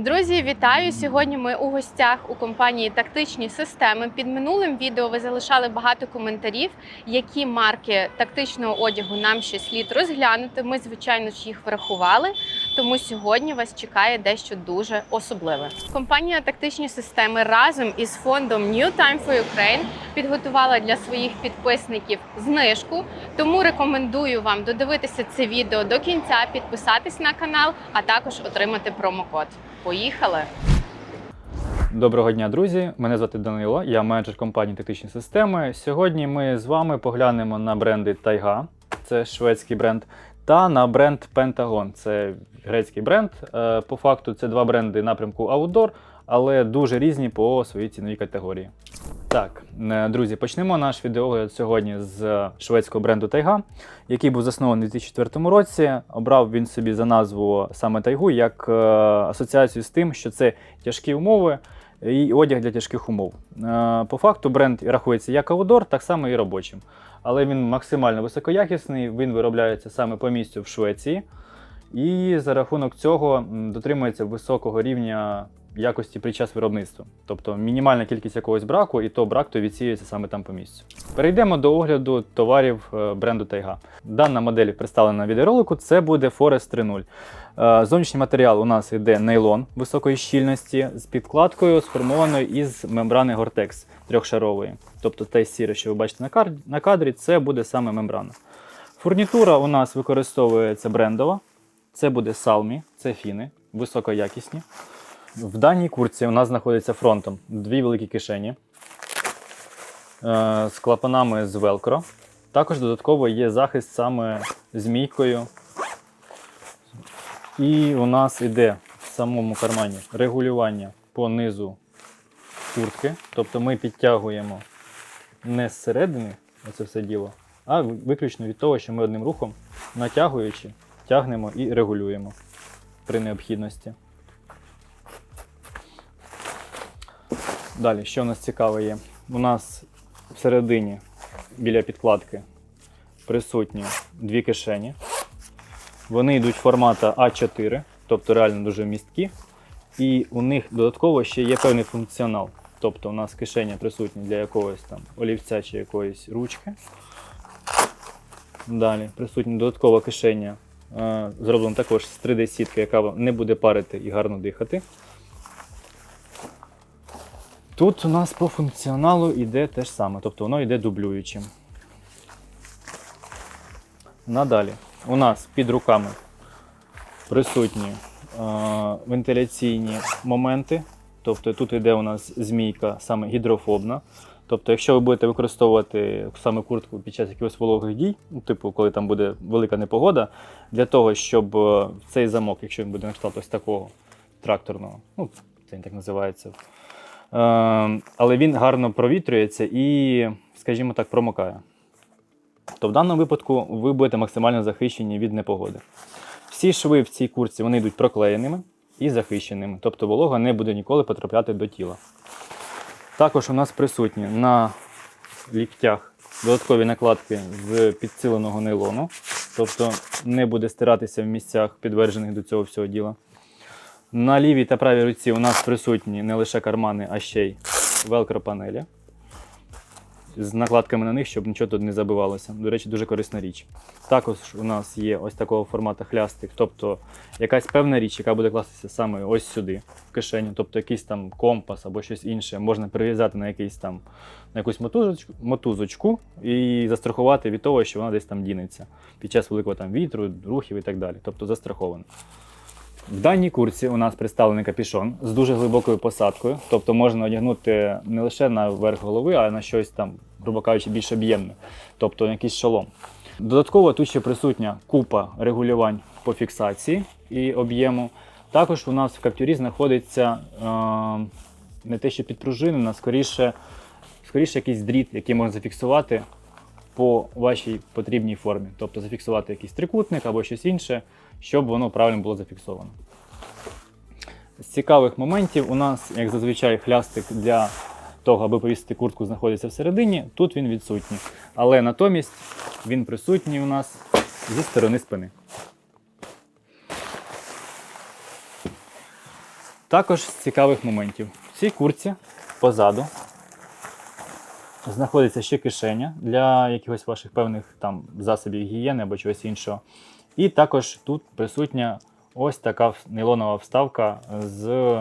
Друзі, вітаю! Сьогодні ми у гостях у компанії Тактичні системи. Під минулим відео ви залишали багато коментарів, які марки тактичного одягу нам ще слід розглянути. Ми, звичайно ж, їх врахували. Тому сьогодні вас чекає дещо дуже особливе. Компанія Тактичні системи разом із фондом New Time for Ukraine підготувала для своїх підписників знижку. Тому рекомендую вам додивитися це відео до кінця, підписатись на канал, а також отримати промокод. Поїхали! Доброго дня, друзі! Мене звати Данило, я менеджер компанії Тактичні системи. Сьогодні ми з вами поглянемо на бренди Тайга, це шведський бренд, та на бренд Pentagon, це грецький бренд. Е, По факту це два бренди напрямку Outdoor, але дуже різні по своїй ціновій категорії. Так, е, друзі, почнемо наш відеогляд сьогодні з шведського бренду Тайга, який був заснований у 2004 році. Обрав він собі за назву саме Тайгу як е, асоціацію з тим, що це тяжкі умови і одяг для тяжких умов. Е, По факту бренд рахується як аудор, так само і робочим. Але він максимально високоякісний, він виробляється саме по місцю в Швеції. І за рахунок цього дотримується високого рівня якості під час виробництва. Тобто мінімальна кількість якогось браку, і то брак то відсіюється саме там по місцю. Перейдемо до огляду товарів е, бренду Тайга. Дана модель представлена на відеоролику. Це буде Forest 3.0. Е, Зовнішній матеріал у нас йде нейлон високої щільності з підкладкою, сформованою із мембрани Gore-Tex трьохшарової. Тобто те сіре, що ви бачите на кадрі, це буде саме мембрана. Фурнітура у нас використовується брендова. Це буде салмі, це фіни, високоякісні. В даній курці у нас знаходиться фронтом дві великі кишені е, з клапанами з велкро. Також додатково є захист саме змійкою. І у нас іде в самому кармані регулювання по низу куртки. Тобто ми підтягуємо не зсередини оце все діло, а виключно від того, що ми одним рухом, натягуючи, тягнемо і регулюємо при необхідності. Далі, що у нас цікаве є? У нас всередині біля підкладки присутні дві кишені. Вони йдуть формата А4, тобто реально дуже місткі. І у них додатково ще є певний функціонал. Тобто у нас кишеня присутні для якогось там олівця чи якоїсь ручки. Далі присутня додаткова кишеня, е, зроблена також з 3D-сітки, яка не буде парити і гарно дихати. Тут у нас по функціоналу йде те ж саме, тобто воно йде дублюючим. Надалі у нас під руками присутні е, вентиляційні моменти. Тобто тут йде у нас змійка саме гідрофобна. Тобто, якщо ви будете використовувати саме куртку під час якихось вологих дій, ну, типу, коли там буде велика непогода, для того, щоб е, цей замок, якщо він буде на кшталт ось такого тракторного, ну, це він так називається, але він гарно провітрюється і, скажімо так, промокає. То в даному випадку ви будете максимально захищені від непогоди. Всі шви в цій курці вони йдуть проклеєними і захищеними, тобто волога не буде ніколи потрапляти до тіла. Також у нас присутні на ліктях додаткові накладки з підсиленого нейлону, тобто не буде стиратися в місцях, підтверджених до цього всього діла. На лівій та правій руці у нас присутні не лише кармани, а ще й велкро-панелі з накладками на них, щоб нічого тут не забивалося. До речі, дуже корисна річ. Також у нас є ось такого формату хлястик, тобто якась певна річ, яка буде кластися саме ось сюди, в кишеню, тобто якийсь там компас або щось інше, можна прив'язати на якийсь там на якусь мотузочку, мотузочку і застрахувати від того, що вона десь там дінеться під час великого там вітру, рухів і так далі. Тобто застраховано. В даній курці у нас представлений капішон з дуже глибокою посадкою, тобто можна одягнути не лише на верх голови, а на щось там, грубо кажучи, більш об'ємне, тобто на якийсь шолом. Додатково тут ще присутня купа регулювань по фіксації і об'єму. Також у нас в каптюрі знаходиться е, не те, що підпружинена, скоріше, скоріше якийсь дріт, який можна зафіксувати по вашій потрібній формі. Тобто зафіксувати якийсь трикутник або щось інше, щоб воно правильно було зафіксовано. З цікавих моментів у нас, як зазвичай, хлястик для того, аби повісити куртку, знаходиться всередині. Тут він відсутній. Але натомість він присутній у нас зі сторони спини. Також з цікавих моментів. В цій курці позаду знаходиться ще кишеня для якихось ваших певних там засобів гігієни або чогось іншого. І також тут присутня ось така нейлонова вставка з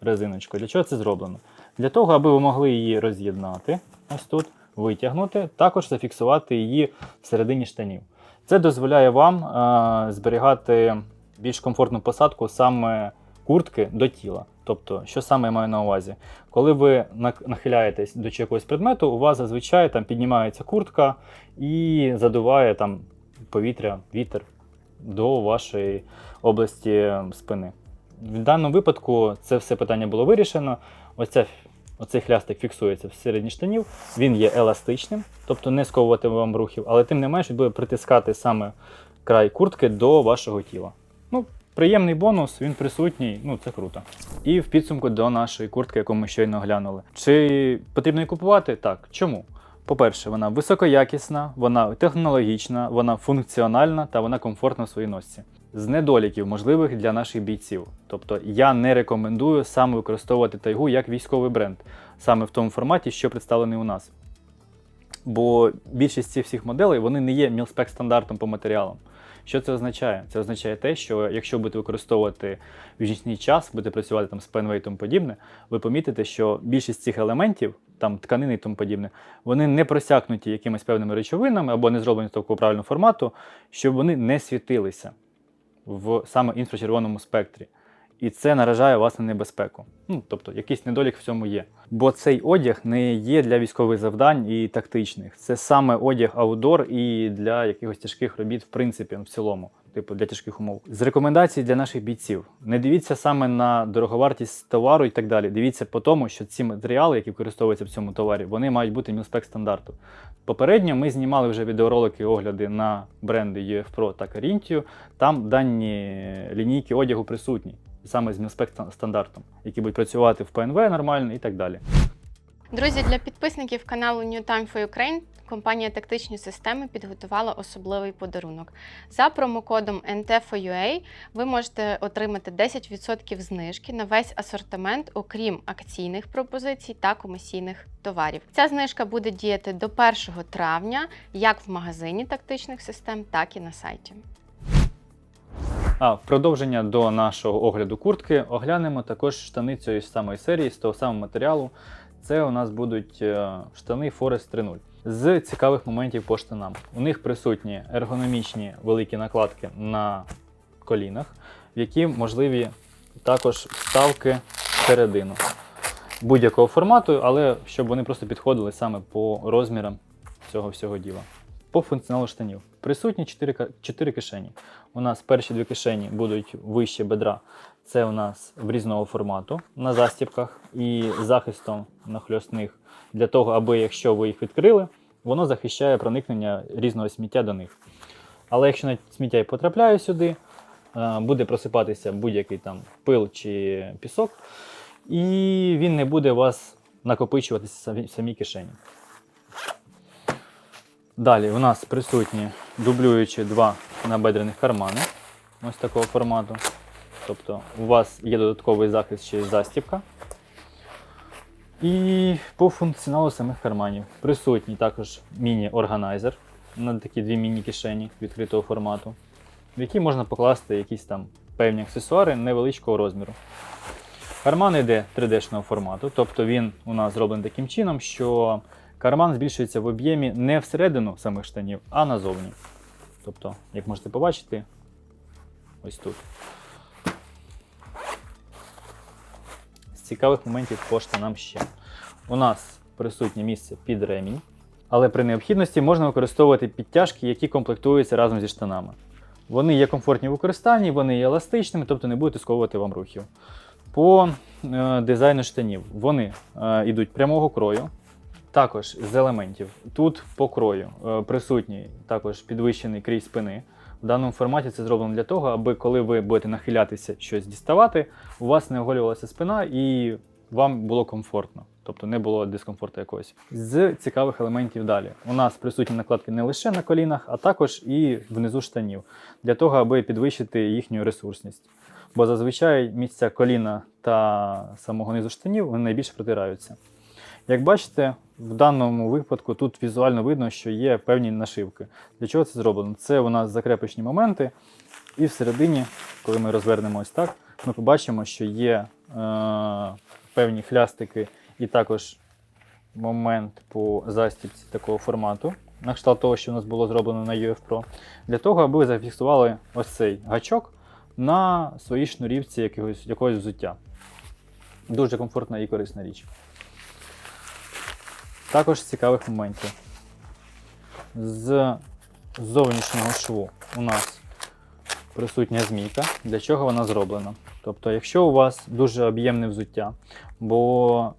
резиночкою. Для чого це зроблено? Для того, аби ви могли її роз'єднати, ось тут, витягнути, також зафіксувати її всередині штанів. Це дозволяє вам е, зберігати більш комфортну посадку саме куртки до тіла. Тобто, що саме я маю на увазі? Коли ви нахиляєтесь до якогось предмету, у вас зазвичай там піднімається куртка і задуває там повітря, вітер до вашої області спини. В даному випадку це все питання було вирішено. Оця, оцей хлястик фіксується всередині штанів, він є еластичним, тобто не сковувати вам рухів, але тим не менш він буде притискати саме край куртки до вашого тіла. Ну, приємний бонус, він присутній, ну це круто. І в підсумку до нашої куртки, яку ми щойно глянули. Чи потрібно її купувати? Так. Чому? По-перше, вона високоякісна, вона технологічна, вона функціональна та вона комфортна в своїй носці. З недоліків можливих для наших бійців. Тобто я не рекомендую саме використовувати тайгу як військовий бренд, саме в тому форматі, що представлений у нас. Бо більшість цих всіх моделей вони не є мілспек стандартом по матеріалам. Що це означає? Це означає те, що якщо будете використовувати в час, будете працювати там з пенвей і тому подібне, ви помітите, що більшість цих елементів, там тканини і тому подібне, вони не просякнуті якимись певними речовинами або не зроблені з такого правильного формату, щоб вони не світилися в саме інфрачервоному спектрі. І це наражає вас на небезпеку. Ну, тобто, якийсь недолік в цьому є. Бо цей одяг не є для військових завдань і тактичних. Це саме одяг аудор і для якихось тяжких робіт, в принципі, в цілому, типу для тяжких умов. З рекомендацій для наших бійців: не дивіться саме на дороговартість товару і так далі. Дивіться по тому, що ці матеріали, які використовуються в цьому товарі, вони мають бути мілспек стандарту. Попередньо ми знімали вже відеоролики, огляди на бренди UF та Carintio. Там дані лінійки одягу присутні, саме з мілспек стандартом, які будуть працювати в ПНВ нормально і так далі. Друзі, для підписників каналу New Time for Ukraine компанія Тактичні системи підготувала особливий подарунок. За промокодом NT4UA ви можете отримати 10% знижки на весь асортимент, окрім акційних пропозицій та комісійних товарів. Ця знижка буде діяти до 1 травня як в магазині тактичних систем, так і на сайті. А в продовження до нашого огляду куртки оглянемо також штани цієї самої серії з того самого матеріалу. Це у нас будуть е, штани Forest 3.0. З цікавих моментів по штанам. У них присутні ергономічні великі накладки на колінах, в які можливі також вставки всередину будь-якого формату, але щоб вони просто підходили саме по розмірам цього всього діла. По функціоналу штанів. Присутні 4, 4 кишені. У нас перші дві кишені будуть вище бедра. Це у нас в різного формату на застібках і захистом нахльосних для того, аби якщо ви їх відкрили, воно захищає проникнення різного сміття до них. Але якщо сміття і потрапляє сюди, е, буде просипатися будь-який там пил чи пісок, і він не буде у вас накопичуватися в самій кишені. Далі у нас присутні дублюючі два набедрених кармани ось такого формату. Тобто у вас є додатковий захист й застібка. І по функціоналу самих карманів присутній також міні-органайзер на такі дві міні-кишені відкритого формату, в які можна покласти якісь там певні аксесуари невеличкого розміру. Карман йде 3D-шного формату, тобто він у нас зроблений таким чином, що карман збільшується в об'ємі не всередину самих штанів, а назовні. Тобто, як можете побачити, ось тут. З цікавих моментів по штанам ще. У нас присутнє місце під ремінь, але при необхідності можна використовувати підтяжки, які комплектуються разом зі штанами. Вони є комфортні в використанні, вони є еластичними, тобто не будуть сковувати вам рухів. По е, дизайну штанів вони е, йдуть прямого крою, також з елементів. Тут по крою е, присутній також підвищений крій спини. В даному форматі це зроблено для того, аби коли ви будете нахилятися щось діставати, у вас не оголювалася спина і вам було комфортно, тобто не було дискомфорту якогось. З цікавих елементів далі. У нас присутні накладки не лише на колінах, а також і внизу штанів, для того, аби підвищити їхню ресурсність. Бо зазвичай місця коліна та самого низу штанів вони найбільше протираються. Як бачите, в даному випадку тут візуально видно, що є певні нашивки. Для чого це зроблено? Це у нас закрепочні моменти, і всередині, коли ми розвернемо ось так, ми побачимо, що є е, певні хлястики і також момент по застібці такого формату, на кшталт того, що у нас було зроблено на UF Pro, для того, аби зафіксували ось цей гачок на своїй шнурівці якогось, якогось взуття. Дуже комфортна і корисна річ. Також цікавих моментів. З зовнішнього шву у нас присутня змійка. Для чого вона зроблена? Тобто, якщо у вас дуже об'ємне взуття, бо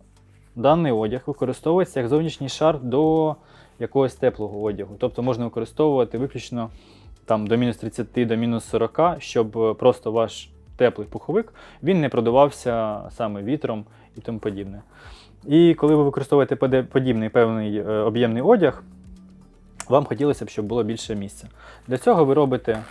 даний одяг використовується як зовнішній шар до якогось теплого одягу. Тобто можна використовувати виключно там, до мінус 30, до мінус 40, щоб просто ваш теплий пуховик він не продувався саме вітром і тому подібне. І коли ви використовуєте подібний певний е, об'ємний одяг, вам хотілося б, щоб було більше місця. Для цього ви робите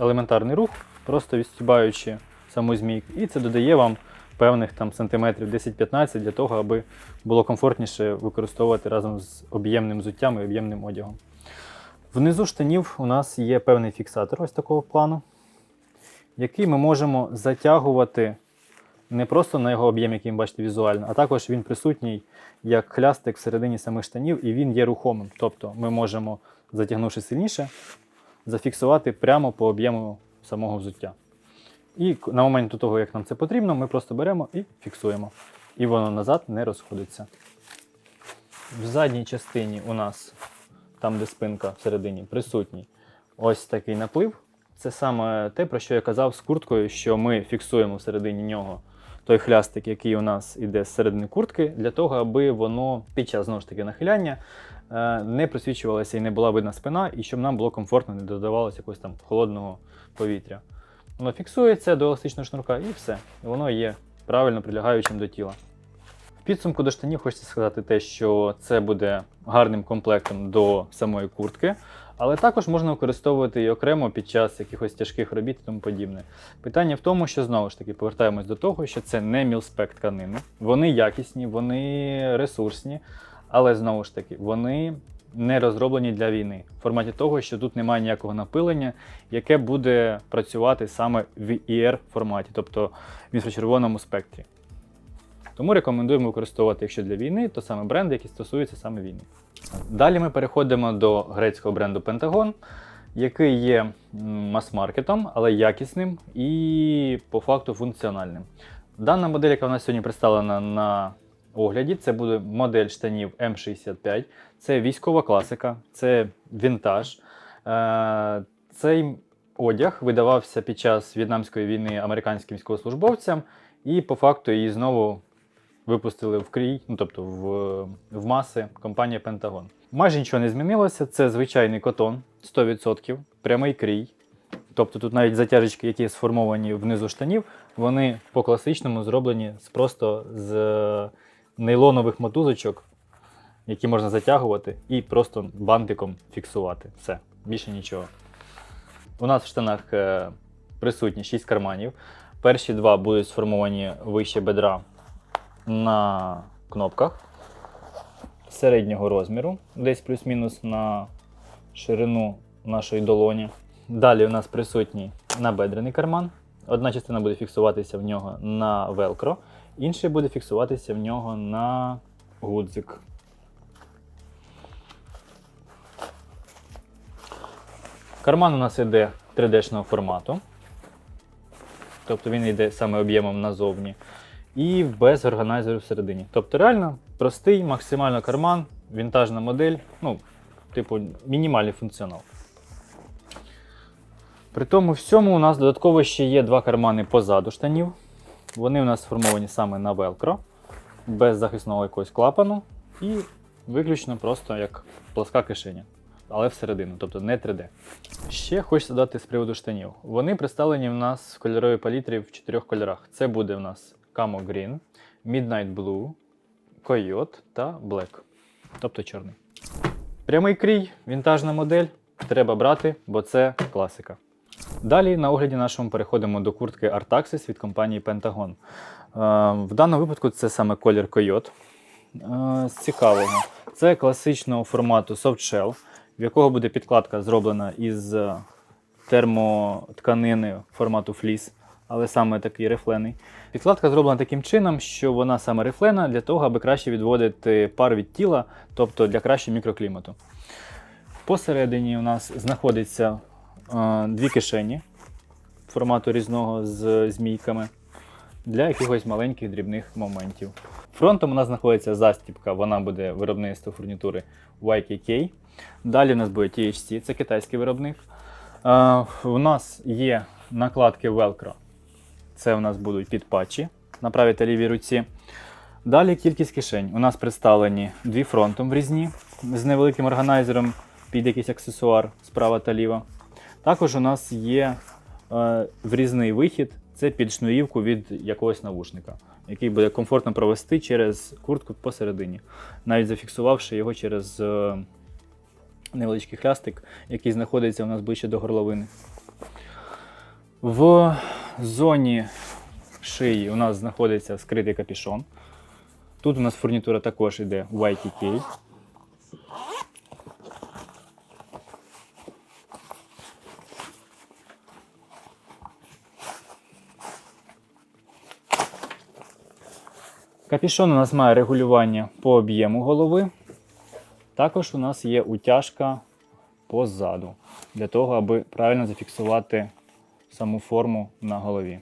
елементарний рух, просто відстібаючи саму змійку, і це додає вам певних там сантиметрів 10-15 для того, аби було комфортніше використовувати разом з об'ємним взуттям і об'ємним одягом. Внизу штанів у нас є певний фіксатор ось такого плану, який ми можемо затягувати не просто на його об'єм, який ви бачите візуально, а також він присутній як хлястик всередині самих штанів, і він є рухомим. Тобто ми можемо, затягнувши сильніше, зафіксувати прямо по об'єму самого взуття. І на момент того, як нам це потрібно, ми просто беремо і фіксуємо. І воно назад не розходиться. В задній частині у нас, там де спинка всередині, присутній ось такий наплив. Це саме те, про що я казав з курткою, що ми фіксуємо всередині нього той хлястик, який у нас іде з середини куртки, для того, аби воно під час знову ж таки нахиляння е, не просвічувалася і не була видна спина, і щоб нам було комфортно, не додавалося якогось там холодного повітря. Воно фіксується до еластичного шнурка і все. Воно є правильно прилягаючим до тіла. В підсумку до штанів хочеться сказати те, що це буде гарним комплектом до самої куртки, але також можна використовувати і окремо під час якихось тяжких робіт і тому подібне. Питання в тому, що знову ж таки повертаємось до того, що це не мілспек тканини. Вони якісні, вони ресурсні, але знову ж таки, вони не розроблені для війни в форматі того, що тут немає ніякого напилення, яке буде працювати саме в IR форматі, тобто в інфрачервоному спектрі. Тому рекомендуємо використовувати, якщо для війни, то саме бренди, які стосуються саме війни. Далі ми переходимо до грецького бренду Pentagon, який є мас-маркетом, але якісним і по факту функціональним. Дана модель, яка в нас сьогодні представлена на огляді, це буде модель штанів М65. Це військова класика, це вінтаж. Е, Цей одяг видавався під час В'єтнамської війни американським військовослужбовцям, і по факту її знову випустили в крій, ну тобто в, в маси компанія Pentagon. Майже нічого не змінилося. Це звичайний котон 100%, прямий крій. Тобто тут навіть затяжечки, які сформовані внизу штанів, вони по класичному зроблені просто з е, нейлонових мотузочок, які можна затягувати і просто бантиком фіксувати. Все, більше нічого. У нас в штанах е, присутні 6 карманів. Перші два будуть сформовані вище бедра на кнопках середнього розміру, десь плюс-мінус на ширину нашої долоні. Далі у нас присутній набедрений карман. Одна частина буде фіксуватися в нього на велкро, інша буде фіксуватися в нього на гудзик. Карман у нас йде 3D-шного формату. Тобто він йде саме об'ємом назовні. І без органайзеру всередині. Тобто, реально простий, максимально карман, вінтажна модель, ну, типу, мінімальний функціонал. При тому всьому у нас додатково ще є два кармани позаду штанів. Вони у нас сформовані саме на велкро, без захисного якогось клапану і виключно просто як пласка кишеня, але всередину, тобто не 3D. Ще хочеться додати з приводу штанів. Вони представлені в нас в кольоровій палітрі в чотирьох кольорах. Це буде в нас Camo Green, Midnight Blue, Coyote та Black, тобто чорний. Прямий крій, вінтажна модель. Треба брати, бо це класика. Далі на огляді нашому переходимо до куртки Artaxis від компанії Pentagon. Е, В даному випадку це саме колір Coyote. Е, З цікавого, це класичного формату softshell, в якого буде підкладка зроблена із термотканини формату фліс, але саме такий рифлений. Підкладка зроблена таким чином, що вона саме рифлена для того, аби краще відводити пар від тіла, тобто для кращого мікроклімату. Посередині у нас знаходиться е, дві кишені формату різного з змійками для якихось маленьких дрібних моментів. Фронтом у нас знаходиться застібка, вона буде виробництво фурнітури YKK. Далі у нас буде THC, це китайський виробник. Е, у нас є накладки Velcro. Це у нас будуть підпатчі на правій та лівій руці. Далі кількість кишень. У нас представлені дві фронтом в різні з невеликим органайзером під якийсь аксесуар справа та ліва. Також у нас є е, врізний вихід, це під шнурівку від якогось навушника, який буде комфортно провести через куртку посередині, навіть зафіксувавши його через е, невеличкий хлястик, який знаходиться у нас ближче до горловини. В зоні шиї у нас знаходиться скритий капішон. Тут у нас фурнітура також йде YTK. Капішон у нас має регулювання по об'єму голови. Також у нас є утяжка позаду, для того, аби правильно зафіксувати саму форму на голові.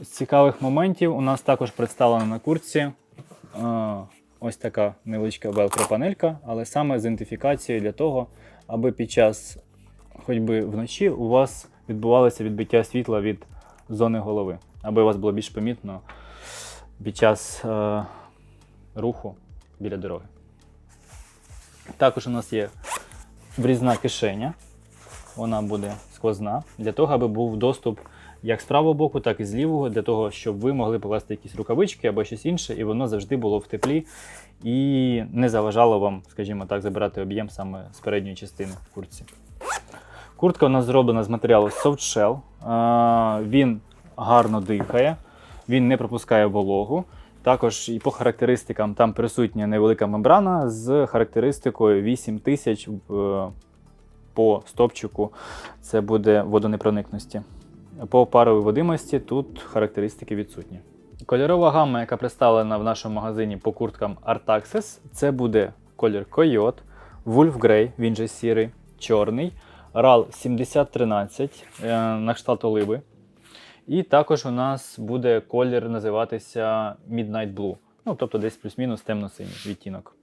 З цікавих моментів у нас також представлена на куртці е, ось така невеличка велкро-панелька, але саме з ідентифікацією для того, аби під час ходьби вночі у вас відбувалося відбиття світла від зони голови, аби у вас було більш помітно під час е, руху біля дороги. Також у нас є врізна кишеня, вона буде сквозна, для того, аби був доступ як з правого боку, так і з лівого, для того, щоб ви могли покласти якісь рукавички або щось інше, і воно завжди було в теплі і не заважало вам, скажімо так, забирати об'єм саме з передньої частини в куртці. Куртка у нас зроблена з матеріалу Soft Shell. Він гарно дихає, він не пропускає вологу. Також і по характеристикам там присутня невелика мембрана з характеристикою 8000 в- по стопчику. Це буде водонепроникності. По паровій водимості тут характеристики відсутні. Кольорова гама, яка представлена в нашому магазині по курткам Artaxis, це буде колір Coyote, Wolf Grey, він же сірий, чорний, RAL 7013 е, на кшталт оливи. І також у нас буде колір називатися Midnight Blue. Ну, тобто десь плюс-мінус темно-синій відтінок.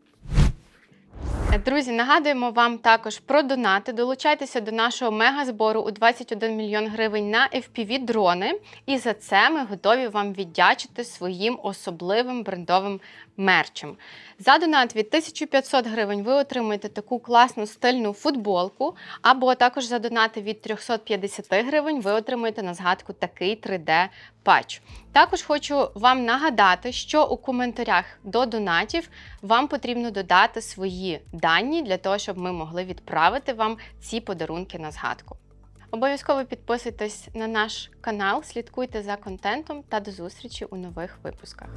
Друзі, нагадуємо вам також про донати. Долучайтеся до нашого мегазбору у 21 мільйон гривень на fpv дрони. І за це ми готові вам віддячити своїм особливим брендовим мерчем. За донат від 1500 гривень ви отримаєте таку класну стильну футболку, або також за донати від 350 гривень ви отримаєте на згадку такий 3D патч. Також хочу вам нагадати, що у коментарях до донатів вам потрібно додати свої дані для того, щоб ми могли відправити вам ці подарунки на згадку. Обов'язково підписуйтесь на наш канал, слідкуйте за контентом та до зустрічі у нових випусках.